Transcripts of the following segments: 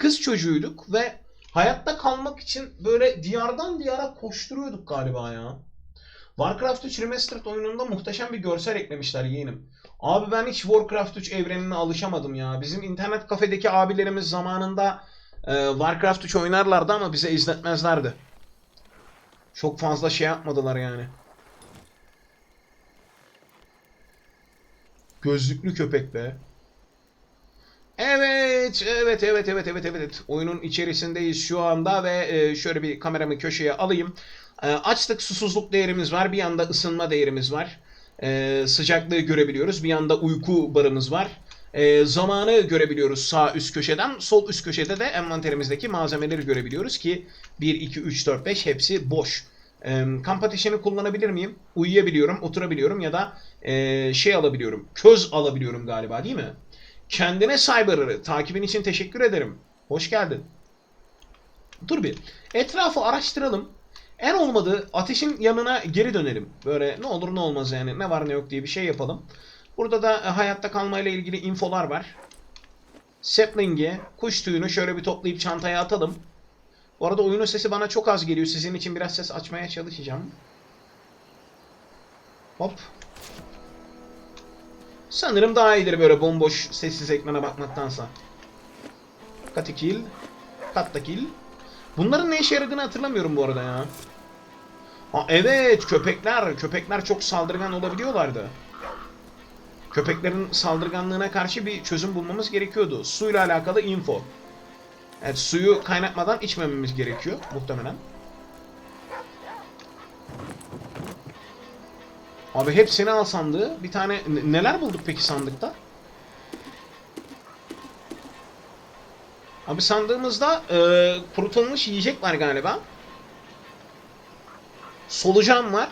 kız çocuğuyduk ve hayatta kalmak için böyle diyardan diyara koşturuyorduk galiba ya. Warcraft 3 Remastered oyununda muhteşem bir görsel eklemişler yeğenim. Abi ben hiç Warcraft 3 evrenine alışamadım ya. Bizim internet kafedeki abilerimiz zamanında e, Warcraft 3 oynarlardı ama bize izletmezlerdi. Çok fazla şey yapmadılar yani. Gözlüklü köpek be. Evet, evet, evet, evet, evet, evet. Oyunun içerisindeyiz şu anda ve e, şöyle bir kameramı köşeye alayım. E, açtık susuzluk değerimiz var, bir yanda ısınma değerimiz var. E, sıcaklığı görebiliyoruz, bir yanda uyku barımız var. E, zamanı görebiliyoruz sağ üst köşeden, sol üst köşede de envanterimizdeki malzemeleri görebiliyoruz ki 1, 2, 3, 4, 5 hepsi boş. E, kamp ateşini kullanabilir miyim? Uyuyabiliyorum, oturabiliyorum ya da şey alabiliyorum, köz alabiliyorum galiba değil mi? Kendine Cyber'ı takibin için teşekkür ederim. Hoş geldin. Dur bir. Etrafı araştıralım. En olmadı ateşin yanına geri dönelim. Böyle ne olur ne olmaz yani ne var ne yok diye bir şey yapalım. Burada da e, hayatta kalmayla ilgili infolar var. Sapling'i, kuş tüyünü şöyle bir toplayıp çantaya atalım. Bu arada oyunun sesi bana çok az geliyor. Sizin için biraz ses açmaya çalışacağım. Hop. Sanırım daha iyidir böyle bomboş sessiz ekrana bakmaktansa. Katikil. Kattakil. Bunların ne işe yaradığını hatırlamıyorum bu arada ya. Ha evet köpekler. Köpekler çok saldırgan olabiliyorlardı. Köpeklerin saldırganlığına karşı bir çözüm bulmamız gerekiyordu. Suyla alakalı info. Evet suyu kaynatmadan içmememiz gerekiyor muhtemelen. Abi hepsini al sandığı. Bir tane neler bulduk peki sandıkta? Abi sandığımızda e, kurutulmuş yiyecek var galiba. Solucan var.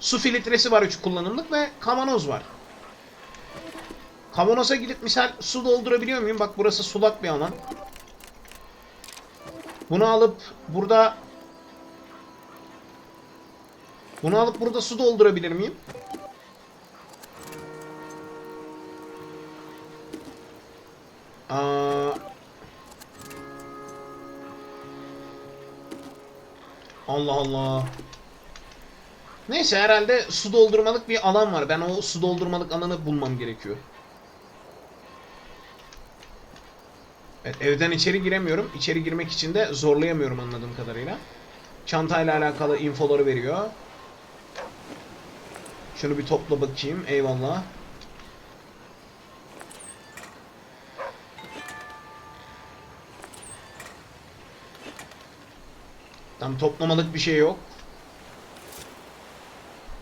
Su filtresi var 3 kullanımlık ve kavanoz var. Kavanoza gidip misal su doldurabiliyor muyum? Bak burası sulak bir alan. Bunu alıp burada bunu alıp burada su doldurabilir miyim? Aa... Allah Allah. Neyse herhalde su doldurmalık bir alan var. Ben o su doldurmalık alanı bulmam gerekiyor. Evet, evden içeri giremiyorum. İçeri girmek için de zorlayamıyorum anladığım kadarıyla. Çantayla alakalı infoları veriyor. Şunu bir topla bakayım. Eyvallah. Tam toplamalık bir şey yok.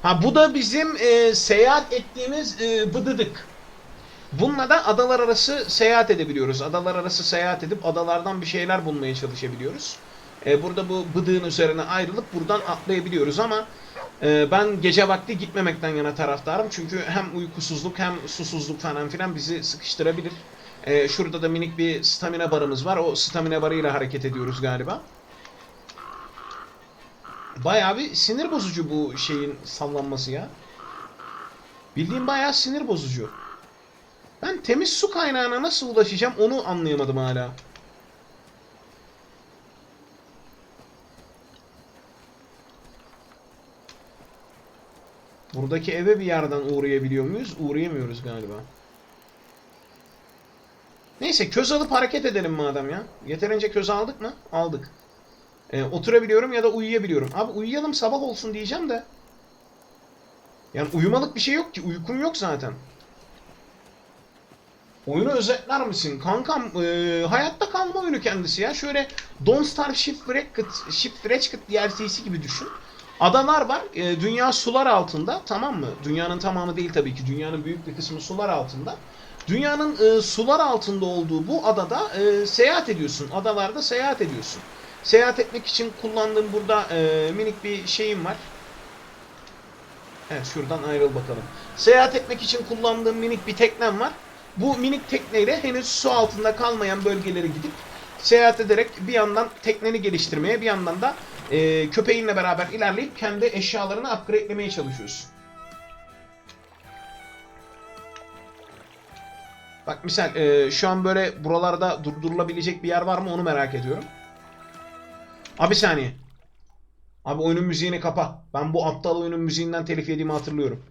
Ha bu da bizim e, seyahat ettiğimiz e, bıdıdık. Bununla da adalar arası seyahat edebiliyoruz. Adalar arası seyahat edip adalardan bir şeyler bulmaya çalışabiliyoruz. E, burada bu bıdığın üzerine ayrılıp buradan atlayabiliyoruz ama ben gece vakti gitmemekten yana taraftarım. Çünkü hem uykusuzluk hem susuzluk falan filan bizi sıkıştırabilir. E, şurada da minik bir stamina barımız var. O stamina barıyla hareket ediyoruz galiba. Bayağı bir sinir bozucu bu şeyin sallanması ya. Bildiğim bayağı sinir bozucu. Ben temiz su kaynağına nasıl ulaşacağım onu anlayamadım hala. Buradaki eve bir yerden uğrayabiliyor muyuz? Uğrayamıyoruz galiba. Neyse köz alıp hareket edelim madem ya. Yeterince köz aldık mı? Aldık. Ee, oturabiliyorum ya da uyuyabiliyorum. Abi uyuyalım sabah olsun diyeceğim de. Yani uyumalık bir şey yok ki. Uykum yok zaten. Oyunu özetler misin? Kankam e, hayatta kalma oyunu kendisi ya. Şöyle Don't Starve Shipwrecked, Shipwrecked DLC'si gibi düşün. Adalar var. E, dünya sular altında. Tamam mı? Dünyanın tamamı değil tabii ki. Dünyanın büyük bir kısmı sular altında. Dünyanın e, sular altında olduğu bu adada e, seyahat ediyorsun. Adalarda seyahat ediyorsun. Seyahat etmek için kullandığım burada e, minik bir şeyim var. Evet şuradan ayrıl bakalım. Seyahat etmek için kullandığım minik bir teknem var. Bu minik tekneyle henüz su altında kalmayan bölgelere gidip seyahat ederek bir yandan tekneni geliştirmeye bir yandan da e, köpeğinle beraber ilerleyip kendi eşyalarını upgradelemeye çalışıyorsun. Bak misal e, şu an böyle buralarda durdurulabilecek bir yer var mı onu merak ediyorum. Abi saniye. Abi oyunun müziğini kapa. Ben bu aptal oyunun müziğinden telif yediğimi hatırlıyorum.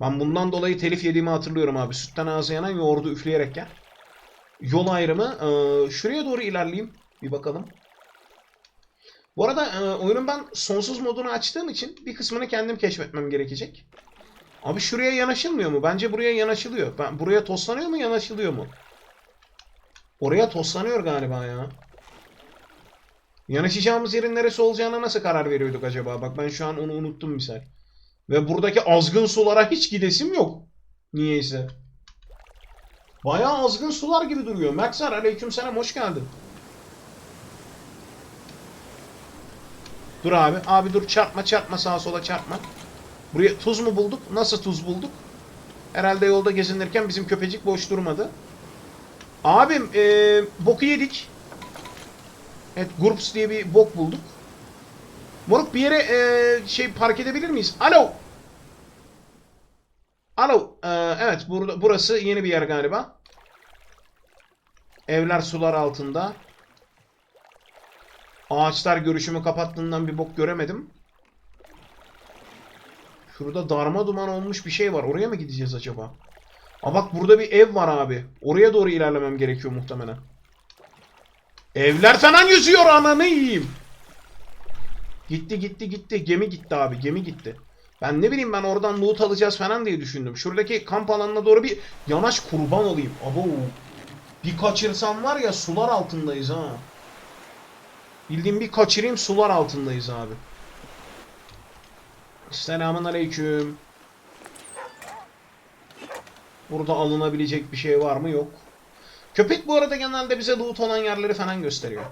Ben bundan dolayı telif yediğimi hatırlıyorum abi. Sütten ağzı yanan yoğurdu üfleyerek gel. Yol ayrımı. e, şuraya doğru ilerleyeyim. Bir bakalım. Bu arada e, oyunun ben sonsuz modunu açtığım için bir kısmını kendim keşfetmem gerekecek. Abi şuraya yanaşılmıyor mu? Bence buraya yanaşılıyor. Ben buraya toslanıyor mu, yanaşılıyor mu? Oraya toslanıyor galiba ya. Yanaşacağımız yerin neresi olacağına nasıl karar veriyorduk acaba? Bak ben şu an onu unuttum misal. Ve buradaki azgın sulara hiç gidesim yok. Niyeyse. Bayağı azgın sular gibi duruyor. Maxar aleykümselam hoş geldin. Dur abi. Abi dur çarpma çarpma sağa sola çarpma. Buraya tuz mu bulduk? Nasıl tuz bulduk? Herhalde yolda gezinirken bizim köpecik boş durmadı. Abim ee, boku yedik. Evet Groups diye bir bok bulduk. Moruk bir yere ee, şey park edebilir miyiz? Alo. Alo. Ee, evet burada burası yeni bir yer galiba. Evler sular altında. Ağaçlar görüşümü kapattığından bir bok göremedim. Şurada darma duman olmuş bir şey var. Oraya mı gideceğiz acaba? Aa bak burada bir ev var abi. Oraya doğru ilerlemem gerekiyor muhtemelen. Evler falan yüzüyor ananı yiyeyim. Gitti gitti gitti. Gemi gitti abi. Gemi gitti. Ben ne bileyim ben oradan loot alacağız falan diye düşündüm. Şuradaki kamp alanına doğru bir yanaş kurban olayım. Abo. Bir kaçırsam var ya sular altındayız ha. Bildiğim bir kaçırayım sular altındayız abi. Selamun aleyküm. Burada alınabilecek bir şey var mı? Yok. Köpek bu arada genelde bize loot olan yerleri falan gösteriyor.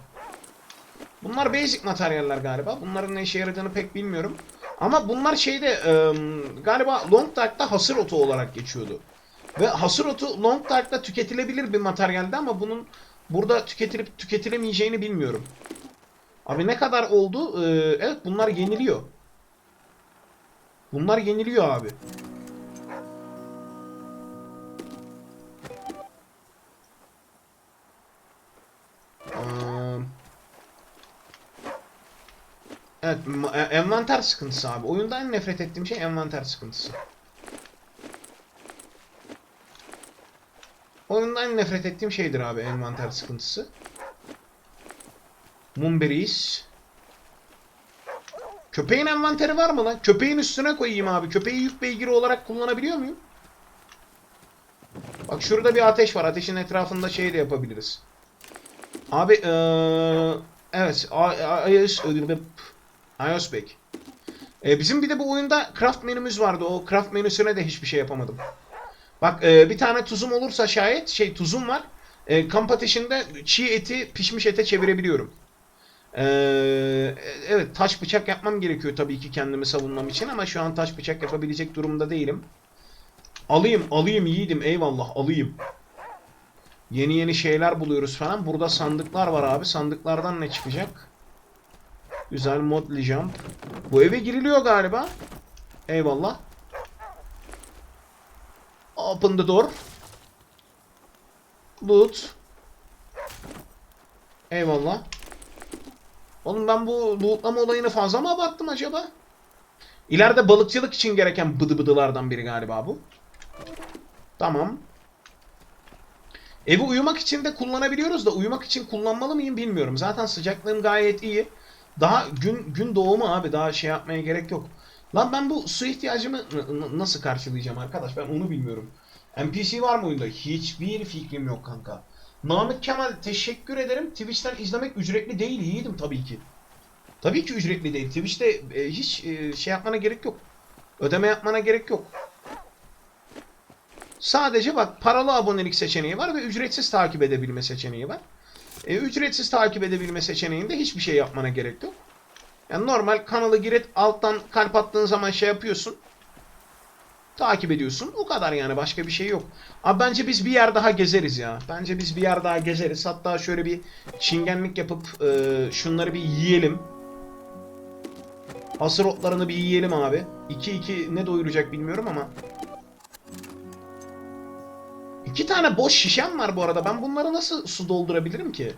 Bunlar basic materyaller galiba. Bunların ne işe yaradığını pek bilmiyorum. Ama bunlar şeyde ıı, galiba Long Dark'ta hasır otu olarak geçiyordu. Ve hasır otu Long Dark'ta tüketilebilir bir materyaldi ama bunun burada tüketilip tüketilemeyeceğini bilmiyorum. Abi ne kadar oldu? Ee, evet bunlar yeniliyor. Bunlar yeniliyor abi. Eee, Evet, e- envanter sıkıntısı abi. Oyunda en nefret ettiğim şey envanter sıkıntısı. Oyunda en nefret ettiğim şeydir abi envanter sıkıntısı. Mumberis. Köpeğin envanteri var mı lan? Köpeğin üstüne koyayım abi. Köpeği yük beygiri olarak kullanabiliyor muyum? Bak şurada bir ateş var. Ateşin etrafında şey de yapabiliriz. Abi eee evet iOS iOS Bek. E, bizim bir de bu oyunda craft menümüz vardı. O craft menüsüne de hiçbir şey yapamadım. Bak e, bir tane tuzum olursa şayet şey tuzum var. E, kamp ateşinde çiğ eti pişmiş ete çevirebiliyorum. E, evet taş bıçak yapmam gerekiyor tabii ki kendimi savunmam için ama şu an taş bıçak yapabilecek durumda değilim. Alayım alayım yiğidim eyvallah alayım. Yeni yeni şeyler buluyoruz falan. Burada sandıklar var abi. Sandıklardan ne çıkacak? Güzel modli jump. Bu eve giriliyor galiba. Eyvallah. Open the door. Loot. Eyvallah. Oğlum ben bu lootlama olayını fazla mı abarttım acaba? İleride balıkçılık için gereken bıdı bıdılardan biri galiba bu. Tamam. Evi uyumak için de kullanabiliyoruz da uyumak için kullanmalı mıyım bilmiyorum. Zaten sıcaklığım gayet iyi. Daha gün gün doğumu abi daha şey yapmaya gerek yok. Lan ben bu su ihtiyacımı nasıl karşılayacağım arkadaş ben onu bilmiyorum. NPC var mı oyunda? Hiçbir fikrim yok kanka. Namık Kemal teşekkür ederim. Twitch'ten izlemek ücretli değil yiğidim tabii ki. Tabii ki ücretli değil. Twitch'te e, hiç e, şey yapmana gerek yok. Ödeme yapmana gerek yok. Sadece bak paralı abonelik seçeneği var ve ücretsiz takip edebilme seçeneği var. E, ücretsiz takip edebilme seçeneğinde hiçbir şey yapmana gerek yok. Yani normal kanalı girip alttan kalp attığın zaman şey yapıyorsun. Takip ediyorsun. O kadar yani başka bir şey yok. Abi bence biz bir yer daha gezeriz ya. Bence biz bir yer daha gezeriz. Hatta şöyle bir çingenlik yapıp e, şunları bir yiyelim. Hasır otlarını bir yiyelim abi. 2-2 ne doyuracak bilmiyorum ama. İki tane boş şişem var bu arada. Ben bunları nasıl su doldurabilirim ki?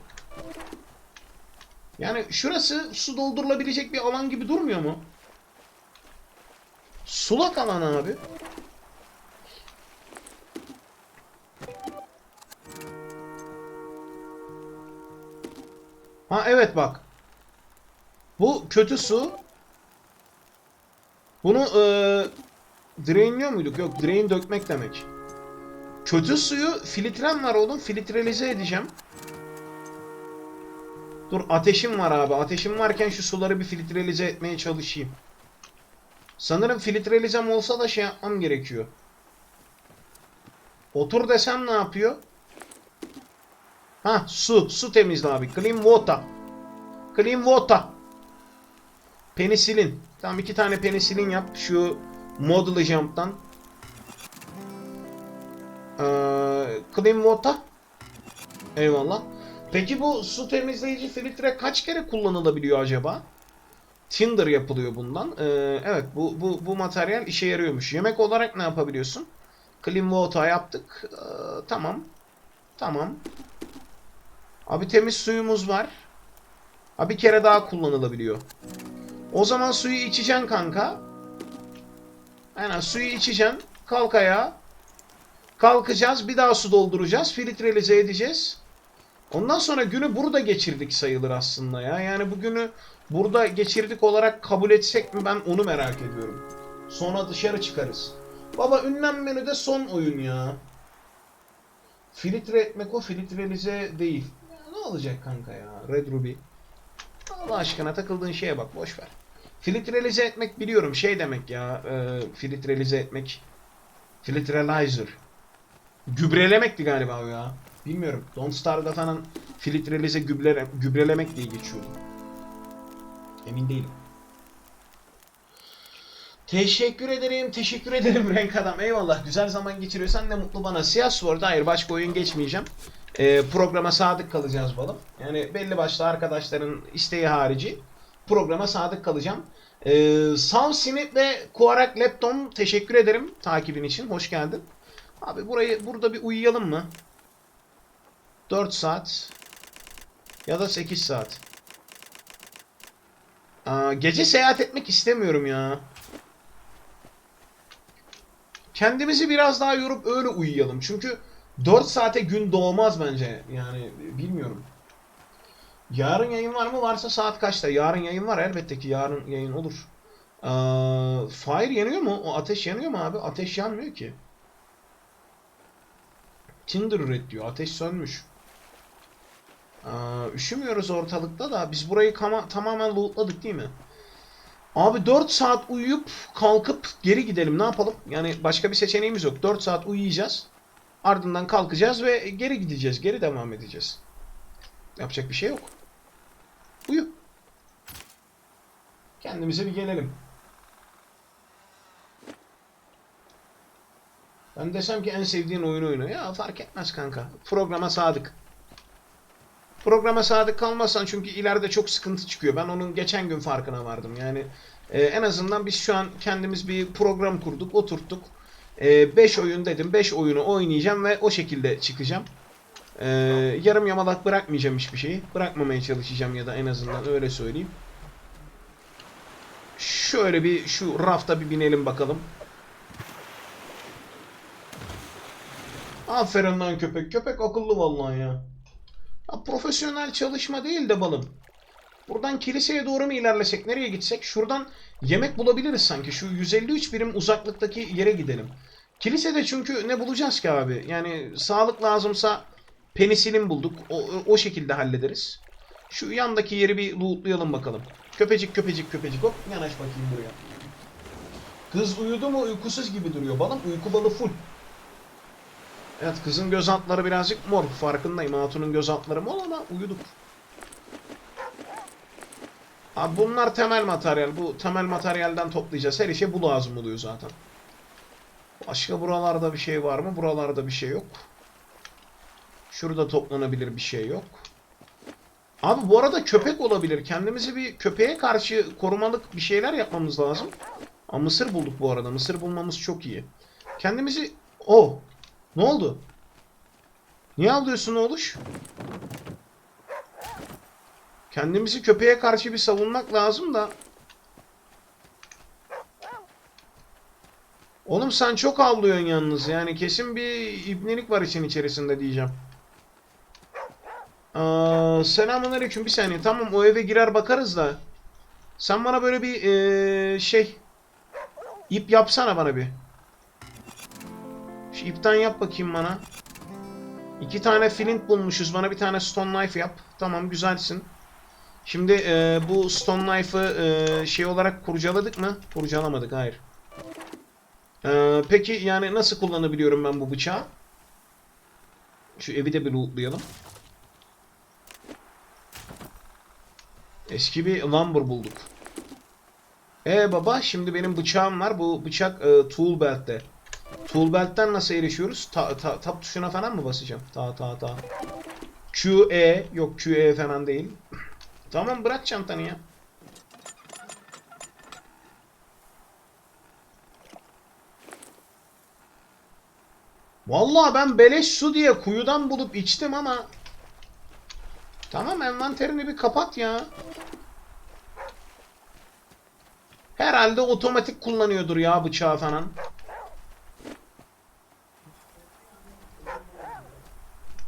Yani şurası su doldurulabilecek bir alan gibi durmuyor mu? Sulak alan abi. Ha evet bak. Bu kötü su. Bunu eee drainliyor muyduk? Yok drain dökmek demek. Kötü suyu filtrem var oğlum. Filtrelize edeceğim. Dur ateşim var abi. Ateşim varken şu suları bir filtrelize etmeye çalışayım. Sanırım filtrelizem olsa da şey yapmam gerekiyor. Otur desem ne yapıyor? Ha su. Su temizle abi. Clean water. Clean water. Penisilin. Tamam iki tane penisilin yap. Şu model jump'tan. Ee, clean water. Eyvallah. Peki bu su temizleyici filtre kaç kere kullanılabiliyor acaba? Tinder yapılıyor bundan. Ee, evet bu, bu, bu materyal işe yarıyormuş. Yemek olarak ne yapabiliyorsun? Clean water yaptık. Ee, tamam. Tamam. Abi temiz suyumuz var. Abi bir kere daha kullanılabiliyor. O zaman suyu içeceksin kanka. Aynen suyu içeceksin. Kalk ayağa. Kalkacağız. Bir daha su dolduracağız. Filtrelize edeceğiz. Ondan sonra günü burada geçirdik sayılır aslında ya. Yani bugünü burada geçirdik olarak kabul etsek mi ben onu merak ediyorum. Sonra dışarı çıkarız. Baba ünlem menüde son oyun ya. Filtre etmek o filtrelize değil. Ya ne olacak kanka ya Red Ruby. Allah aşkına takıldığın şeye bak boş ver. Filtrelize etmek biliyorum şey demek ya e, filtrelize etmek. Filtrelizer. Gübrelemekti galiba o ya. Bilmiyorum. Don't Starve'da falan filtrelize gübre, gübrelemek diye geçiyordu. Emin değilim. Teşekkür ederim, teşekkür ederim renk adam. Eyvallah. Güzel zaman geçiriyorsan ne mutlu bana. Siyah Sword'a hayır başka oyun geçmeyeceğim. Ee, programa sadık kalacağız balım. Yani belli başlı arkadaşların isteği harici programa sadık kalacağım. Ee, Samsini ve Kuarak Lepton teşekkür ederim takibin için. Hoş geldin. Abi burayı burada bir uyuyalım mı? 4 saat ya da 8 saat. Aa, gece seyahat etmek istemiyorum ya. Kendimizi biraz daha yorup öyle uyuyalım. Çünkü 4 saate gün doğmaz bence. Yani bilmiyorum. Yarın yayın var mı? Varsa saat kaçta? Yarın yayın var elbette ki yarın yayın olur. Aa, fire yanıyor mu? O ateş yanıyor mu abi? Ateş yanmıyor ki. Tinder üret diyor. Ateş sönmüş. Aa, üşümüyoruz ortalıkta da biz burayı tamamen lootladık değil mi? Abi 4 saat uyuyup kalkıp geri gidelim ne yapalım? Yani başka bir seçeneğimiz yok. 4 saat uyuyacağız. Ardından kalkacağız ve geri gideceğiz. Geri devam edeceğiz. Yapacak bir şey yok. Uyu. Kendimize bir gelelim. Ben desem ki en sevdiğin oyunu oyna. Ya fark etmez kanka. Programa sadık. Programa sadık kalmazsan çünkü ileride çok sıkıntı çıkıyor. Ben onun geçen gün farkına vardım. Yani e, en azından biz şu an kendimiz bir program kurduk, oturttuk. 5 oyun dedim. 5 oyunu oynayacağım ve o şekilde çıkacağım. E, yarım yamalak bırakmayacağım hiçbir şeyi. Bırakmamaya çalışacağım ya da en azından öyle söyleyeyim. Şöyle bir şu rafta bir binelim bakalım. Aferin lan köpek. Köpek akıllı vallahi ya. Ha, profesyonel çalışma değil de balım. Buradan kiliseye doğru mu ilerlesek? Nereye gitsek? Şuradan yemek bulabiliriz sanki. Şu 153 birim uzaklıktaki yere gidelim. Kilisede çünkü ne bulacağız ki abi? Yani sağlık lazımsa penisilin bulduk. O, o şekilde hallederiz. Şu yandaki yeri bir lootlayalım bakalım. Köpecik köpecik köpecik hop yanaş bakayım buraya. Kız uyudu mu uykusuz gibi duruyor. Balım uyku balı full. Evet kızın göz altları birazcık mor. Farkındayım. Hatun'un göz altları mor ama uyuduk. Abi bunlar temel materyal. Bu temel materyalden toplayacağız. Her işe bu lazım oluyor zaten. Başka buralarda bir şey var mı? Buralarda bir şey yok. Şurada toplanabilir bir şey yok. Abi bu arada köpek olabilir. Kendimizi bir köpeğe karşı korumalık bir şeyler yapmamız lazım. Aa, mısır bulduk bu arada. Mısır bulmamız çok iyi. Kendimizi... Oh! Ne oldu? Niye avlıyorsun oğluş? Kendimizi köpeğe karşı bir savunmak lazım da. Oğlum sen çok avlıyorsun yalnız. Yani kesin bir ibnelik var için içerisinde diyeceğim. Aa, selamünaleyküm bir saniye. Tamam o eve girer bakarız da. Sen bana böyle bir eee, şey ip yapsana bana bir. Şu ipten yap bakayım bana. İki tane flint bulmuşuz. Bana bir tane stone knife yap. Tamam güzelsin. Şimdi eee, bu stone knife'ı eee, şey olarak kurcaladık mı? Kurcalamadık hayır. Eee, peki yani nasıl kullanabiliyorum ben bu bıçağı? Şu evi de bir lootlayalım. Eski bir lumber bulduk. E baba şimdi benim bıçağım var. Bu bıçak e, tool belt'te. Tool belt'ten nasıl erişiyoruz? Ta, ta, tab tuşuna falan mı basacağım? Ta ta ta. Q E yok Q E falan değil. tamam bırak çantanı ya. Vallahi ben beleş su diye kuyudan bulup içtim ama Tamam envanterini bir kapat ya. Herhalde otomatik kullanıyordur ya bıçağı falan.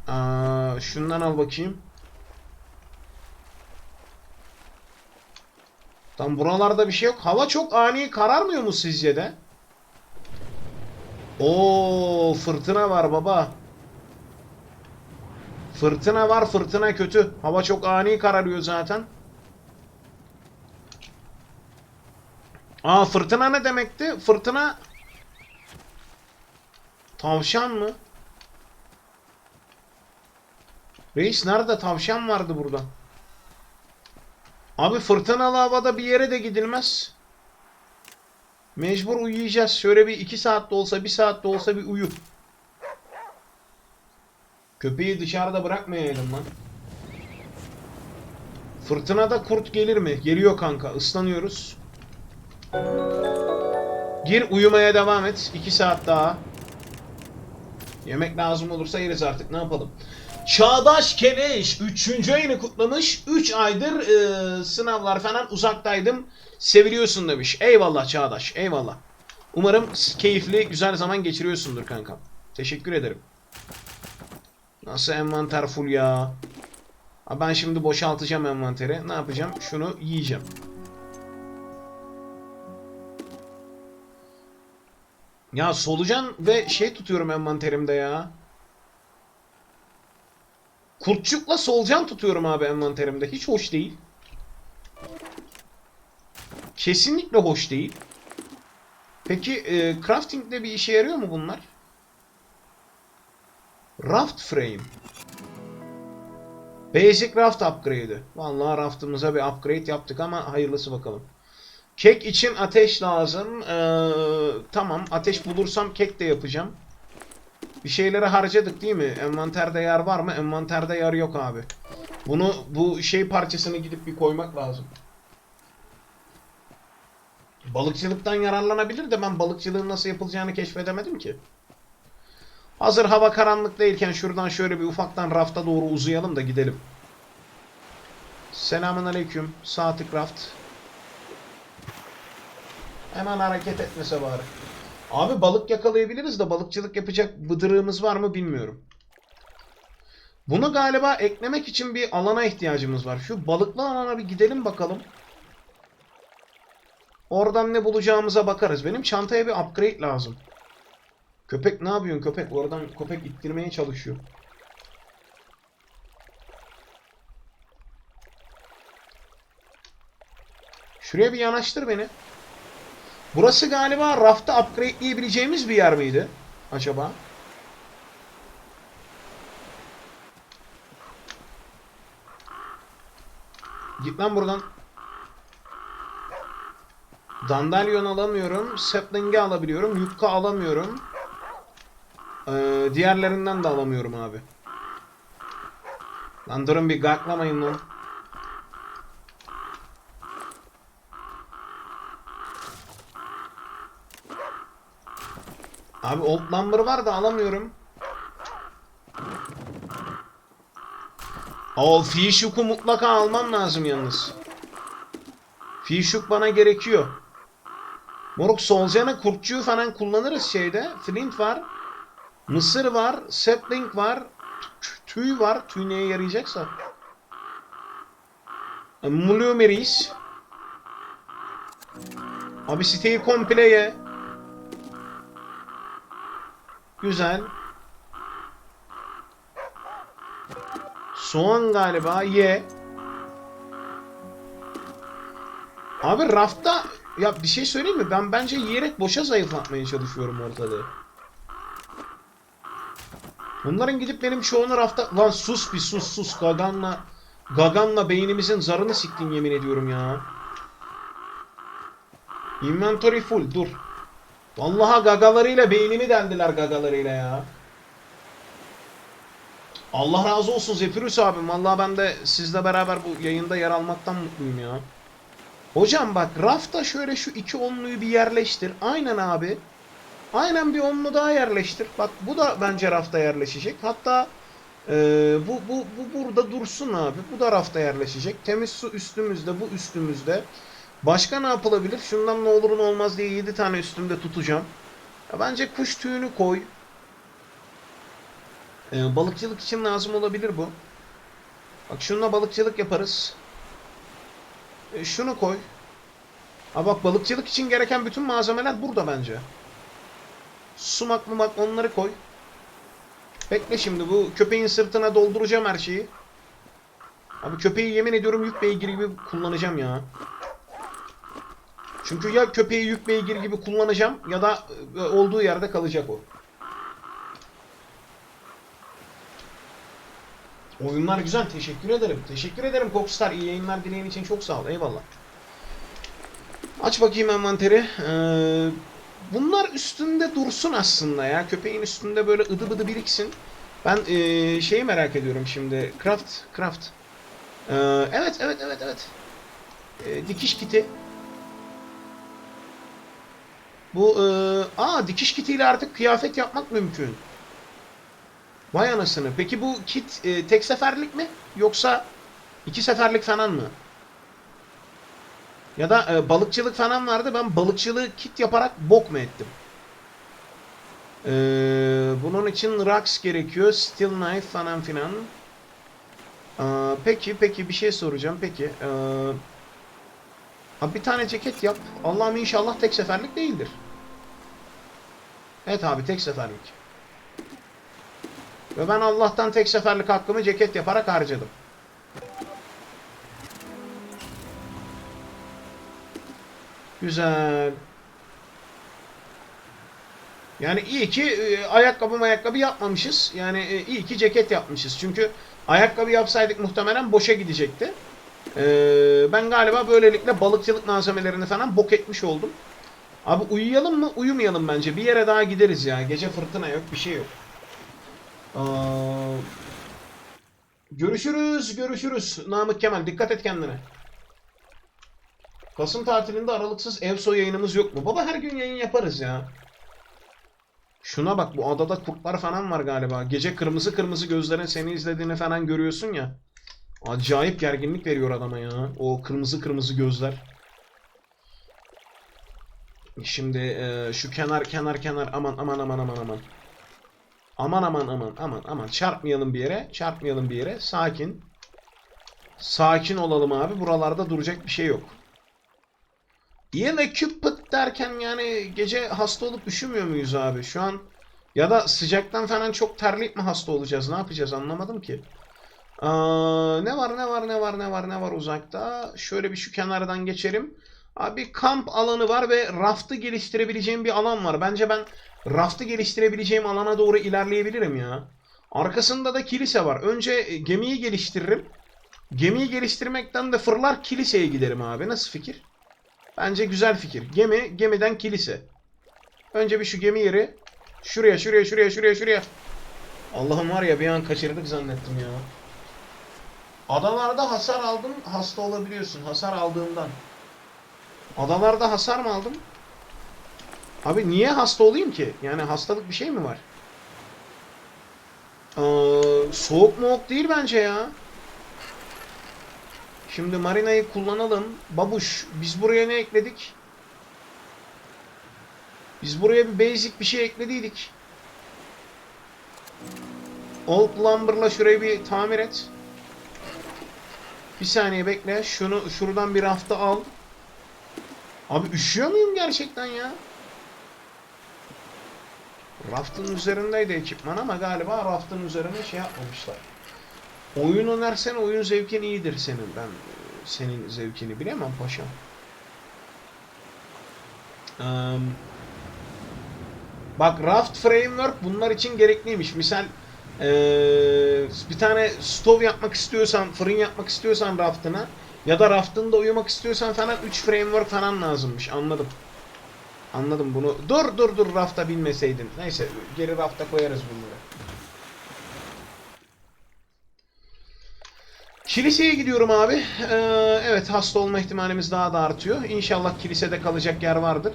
Aa, şundan al bakayım. Tam buralarda bir şey yok. Hava çok ani kararmıyor mu sizce de? Oo, fırtına var baba. Fırtına var, fırtına kötü. Hava çok ani kararıyor zaten. Aa fırtına ne demekti? Fırtına tavşan mı? Reis nerede tavşan vardı burada? Abi fırtınalı havada bir yere de gidilmez. Mecbur uyuyacağız. Şöyle bir iki saat de olsa, bir saat de olsa bir uyu. Köpeği dışarıda bırakmayalım lan. Fırtınada kurt gelir mi? Geliyor kanka. Islanıyoruz. Gir uyumaya devam et. 2 saat daha. Yemek lazım olursa yeriz artık. Ne yapalım? Çağdaş Keleş 3. ayını kutlamış. 3 aydır e, sınavlar falan uzaktaydım. Seviliyorsun demiş. Eyvallah Çağdaş. Eyvallah. Umarım keyifli, güzel zaman geçiriyorsundur kankam. Teşekkür ederim. Nasıl envanter full ya? Ha ben şimdi boşaltacağım envanteri. Ne yapacağım? Şunu yiyeceğim. Ya solucan ve şey tutuyorum envanterimde ya. Kurtçukla solucan tutuyorum abi envanterimde. Hiç hoş değil. Kesinlikle hoş değil. Peki e, crafting'de bir işe yarıyor mu bunlar? Raft frame. Basic raft upgrade'i. Vallahi raftımıza bir upgrade yaptık ama hayırlısı bakalım. Kek için ateş lazım. Ee, tamam ateş bulursam kek de yapacağım. Bir şeyleri harcadık değil mi? Envanterde yer var mı? Envanterde yer yok abi. Bunu bu şey parçasını gidip bir koymak lazım. Balıkçılıktan yararlanabilir de ben balıkçılığın nasıl yapılacağını keşfedemedim ki. Hazır hava karanlık değilken şuradan şöyle bir ufaktan rafta doğru uzayalım da gidelim. Selamun aleyküm. Saatlik raft. Hemen hareket etmese bari. Abi balık yakalayabiliriz de balıkçılık yapacak bıdırığımız var mı bilmiyorum. Bunu galiba eklemek için bir alana ihtiyacımız var. Şu balıklı alana bir gidelim bakalım. Oradan ne bulacağımıza bakarız. Benim çantaya bir upgrade lazım. Köpek ne yapıyorsun köpek? Oradan köpek ittirmeye çalışıyor. Şuraya bir yanaştır beni. Burası galiba rafta upgrade'leyebileceğimiz bir yer miydi? Acaba? Git lan buradan. Dandelion alamıyorum. Sapling'i alabiliyorum. Yukka alamıyorum. Ee, diğerlerinden de alamıyorum abi. Lan durun bir gaklamayın lan. Abi old number var da alamıyorum. O Fishhook'u mutlaka almam lazım yalnız. Fishhook bana gerekiyor. Moruk solucanı kurtçuğu falan kullanırız şeyde. Flint var. Mısır var. Sapling var. Tüy var. Tüy neye yarayacaksa. E, Mulumeris. Abi siteyi komple ye. Güzel. Soğan galiba ye. Abi rafta ya bir şey söyleyeyim mi? Ben bence yiyerek boşa zayıflatmaya çalışıyorum ortalığı. Bunların gidip benim çoğunu rafta... Lan sus bir sus sus. Gaganla... Gaganla beynimizin zarını siktim yemin ediyorum ya. Inventory full dur. Vallahi gagalarıyla beynimi deldiler gagalarıyla ya. Allah razı olsun Zephyrus abim. Vallahi ben de sizle beraber bu yayında yer almaktan mutluyum ya. Hocam bak rafta şöyle şu iki onluyu bir yerleştir. Aynen abi. Aynen bir onlu daha yerleştir. Bak bu da bence rafta yerleşecek. Hatta e, bu, bu, bu burada dursun abi. Bu da rafta yerleşecek. Temiz su üstümüzde, bu üstümüzde. Başka ne yapılabilir? Şundan ne olur ne olmaz diye 7 tane üstümde tutacağım. Ya bence kuş tüyünü koy. E, balıkçılık için lazım olabilir bu. Bak şununla balıkçılık yaparız. E, şunu koy. Ha bak balıkçılık için gereken bütün malzemeler burada bence. Sumak mumak onları koy. Bekle şimdi bu köpeğin sırtına dolduracağım her şeyi. Abi köpeği yemin ediyorum yük beygir gibi kullanacağım ya. Çünkü ya köpeği yük beygir gibi kullanacağım ya da e, olduğu yerde kalacak o. Oyunlar güzel. Teşekkür ederim. Teşekkür ederim Kokstar. İyi yayınlar dileğin için çok sağ ol. Eyvallah. Aç bakayım envanteri. Ee, bunlar üstünde dursun aslında ya. Köpeğin üstünde böyle ıdı bıdı biriksin. Ben ee, şeyi merak ediyorum şimdi. Craft. Craft. Ee, evet evet evet evet. Ee, dikiş kiti. Bu ee, aa dikiş kitiyle artık kıyafet yapmak mümkün. Vay anasını. Peki bu kit e, tek seferlik mi? Yoksa iki seferlik falan mı? Ya da e, balıkçılık falan vardı. Ben balıkçılığı kit yaparak bok mu ettim? Ee, bunun için rocks gerekiyor. Steel knife falan filan. Aa, peki peki bir şey soracağım. Peki. Abi bir tane ceket yap. Allah'ım inşallah tek seferlik değildir. Evet abi tek seferlik. Ve ben Allah'tan tek seferlik hakkımı ceket yaparak harcadım. Güzel. Yani iyi ki e, ayakkabı ayakkabı yapmamışız. Yani e, iyi ki ceket yapmışız. Çünkü ayakkabı yapsaydık muhtemelen boşa gidecekti. E, ben galiba böylelikle balıkçılık malzemelerini falan bok etmiş oldum. Abi uyuyalım mı? Uyumayalım bence. Bir yere daha gideriz ya. Gece fırtına yok, bir şey yok. Aa, görüşürüz, görüşürüz. Namık Kemal, dikkat et kendine. Kasım tatilinde aralıksız Evso yayınımız yok mu? Baba her gün yayın yaparız ya. Şuna bak bu adada kurtlar falan var galiba. Gece kırmızı kırmızı gözlerin seni izlediğini falan görüyorsun ya. Acayip gerginlik veriyor adama ya. O kırmızı kırmızı gözler. Şimdi e, şu kenar kenar kenar aman aman aman aman aman. Aman aman aman aman aman çarpmayalım bir yere. Çarpmayalım bir yere. Sakin. Sakin olalım abi. Buralarda duracak bir şey yok. Yine Cupid derken yani gece hasta olup üşümüyor muyuz abi? Şu an ya da sıcaktan falan çok terleyip mi hasta olacağız? Ne yapacağız anlamadım ki. Aa, ne var ne var ne var ne var ne var uzakta? Şöyle bir şu kenardan geçelim. Abi kamp alanı var ve raftı geliştirebileceğim bir alan var. Bence ben raftı geliştirebileceğim alana doğru ilerleyebilirim ya. Arkasında da kilise var. Önce e, gemiyi geliştiririm. Gemiyi geliştirmekten de fırlar kiliseye giderim abi. Nasıl fikir? Bence güzel fikir. Gemi, gemiden kilise. Önce bir şu gemi yeri. Şuraya, şuraya, şuraya, şuraya, şuraya. Allah'ım var ya bir an kaçırdık zannettim ya. Adalarda hasar aldın, hasta olabiliyorsun. Hasar aldığından. Adalarda hasar mı aldım? Abi niye hasta olayım ki? Yani hastalık bir şey mi var? Ee, soğuk moğuk değil bence ya. Şimdi marinayı kullanalım. Babuş biz buraya ne ekledik? Biz buraya bir basic bir şey eklediydik. Old Lumber'la şurayı bir tamir et. Bir saniye bekle. Şunu şuradan bir rafta al. Abi üşüyor muyum gerçekten ya? Raftın üzerindeydi ekipman ama galiba raftın üzerine şey yapmamışlar. Oyun oynarsan oyun zevkin iyidir senin. Ben senin zevkini bilemem paşam. Eee, bak Raft Framework bunlar için gerekliymiş. Misal eee, bir tane stove yapmak istiyorsan, fırın yapmak istiyorsan raftına ya da raftında uyumak istiyorsan falan 3 framework falan lazımmış. Anladım. Anladım bunu. Dur dur dur rafta bilmeseydin. Neyse geri rafta koyarız bunları. Kiliseye gidiyorum abi. Ee, evet hasta olma ihtimalimiz daha da artıyor. İnşallah kilisede kalacak yer vardır.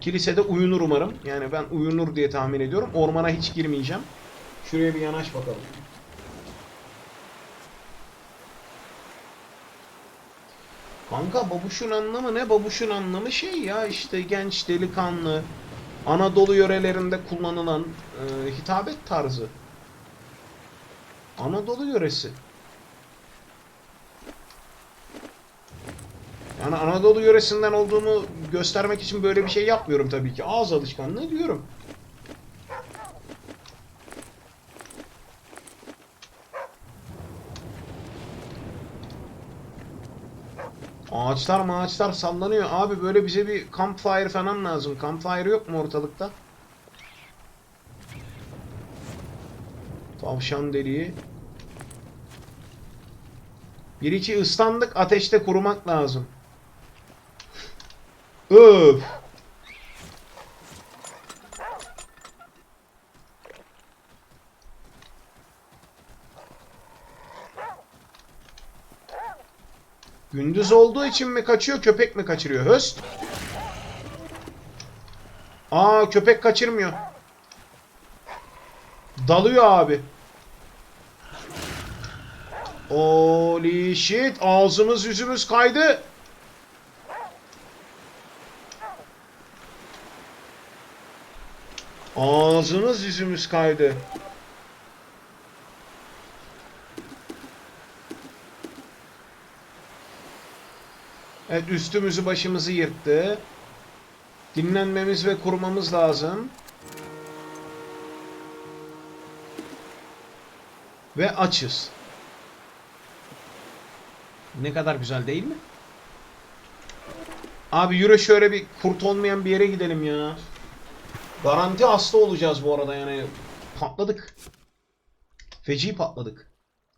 Kilisede uyunur umarım. Yani ben uyunur diye tahmin ediyorum. Ormana hiç girmeyeceğim. Şuraya bir yanaş bakalım. Kanka babuşun anlamı ne? Babuşun anlamı şey ya işte genç delikanlı Anadolu yörelerinde kullanılan e, hitabet tarzı. Anadolu yöresi. Yani Anadolu yöresinden olduğumu göstermek için böyle bir şey yapmıyorum tabii ki. Ağız alışkanlığı diyorum. Ağaçlar ağaçlar sallanıyor. Abi böyle bize bir campfire falan lazım. Campfire yok mu ortalıkta? Tavşan deliği. Bir iki ıslandık ateşte kurumak lazım. Öf. Gündüz olduğu için mi kaçıyor, köpek mi kaçırıyor? Höst. Aa, köpek kaçırmıyor. Dalıyor abi. Holy shit, ağzımız yüzümüz kaydı. Ağzımız yüzümüz kaydı. Evet üstümüzü başımızı yırttı. Dinlenmemiz ve kurmamız lazım. Ve açız. Ne kadar güzel değil mi? Abi yürü şöyle bir kurt olmayan bir yere gidelim ya. Garanti hasta olacağız bu arada yani. Patladık. Feci patladık.